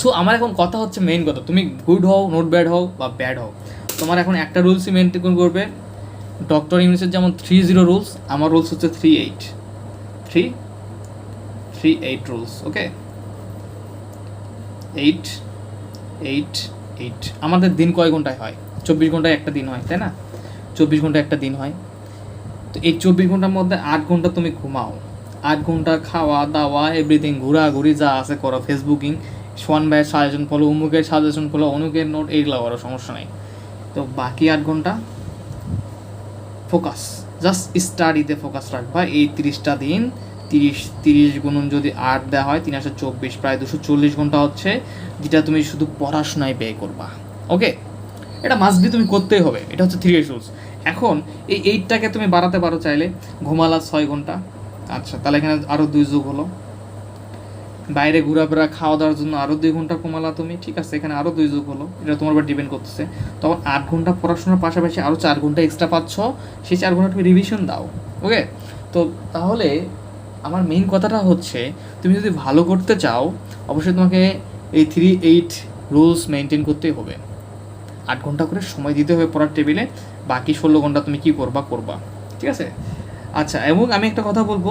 So আমার এখন কথা হচ্ছে মেইন কথা। তুমি গুড হও নোট ব্যাড হও বা ব্যাড হও। তোমার এখন একটা রুলসই মেনটেন করবে। ডক্টর ইউনিসের যেমন থ্রি জিরো রুলস আমার রুলস হচ্ছে three eight three three eight rules okay eight eight eight আমাদের দিন কয় ঘন্টায় হয়? চব্বিশ ঘন্টায় একটা দিন হয়, তাই না? চব্বিশ ঘন্টায় একটা দিন হয়। তো এই চব্বিশ ঘণ্টার মধ্যে আট ঘণ্টা তুমি ঘুমাও। আট ঘণ্টা খাওয়া, দাওয়া এভরিথিং ঘোরাঘুরি যা আছে করো ফেসবুকিং সোয়ান ভাইয়ের সাজেশন ফলো অমুকের সাজেশন ফলো অনুকের নোট এইগুলো করো, সমস্যা নাই। তো বাকি আট ঘণ্টা ফোকাস জাস্ট স্টাডিতে ফোকাস রাখবা। এই তিরিশটা দিন, তিরিশ তিরিশ গুণন যদি আট দেওয়া হয়, তিন হাজার চব্বিশ, প্রায় দুশো চল্লিশ ঘণ্টা হচ্ছে, যেটা তুমি শুধু পড়াশোনায় ব্যয় করবা। ওকে এটা মাস্ট বি তুমি করতেই হবে। এটা হচ্ছে থ্রি রুলস এখন এই এইটটাকে তুমি বাড়াতে পারো চাইলে, ঘুমালা ছয় ঘণ্টা আচ্ছা তাহলে এখানে আরও দুই যুগ হলো। বাইরে ঘোরাফেরা খাওয়া দাওয়ার জন্য আরও দুই ঘণ্টা কমালা তুমি, ঠিক আছে? এখানে আরও দুই যুগ হলো। এটা তোমার উপর ডিপেন্ড করতেছে। তখন আট ঘণ্টা পড়াশোনার পাশাপাশি আরও চার ঘণ্টা এক্সট্রা পাচ্ছ, সেই চার ঘণ্টা তুমি রিভিশন দাও ওকে তো তাহলে আমার মেইন কথাটা হচ্ছে, তুমি যদি ভালো করতে চাও, অবশ্যই তোমাকে এই থ্রি এইট রুলস মেনটেন করতেই হবে। আট ঘণ্টা করে সময় দিতে হবে পড়ার টেবিলে, বাকি ষোলো ঘণ্টা তুমি কি করবা করবা, ঠিক আছে? আচ্ছা এবং আমি একটা কথা বলব।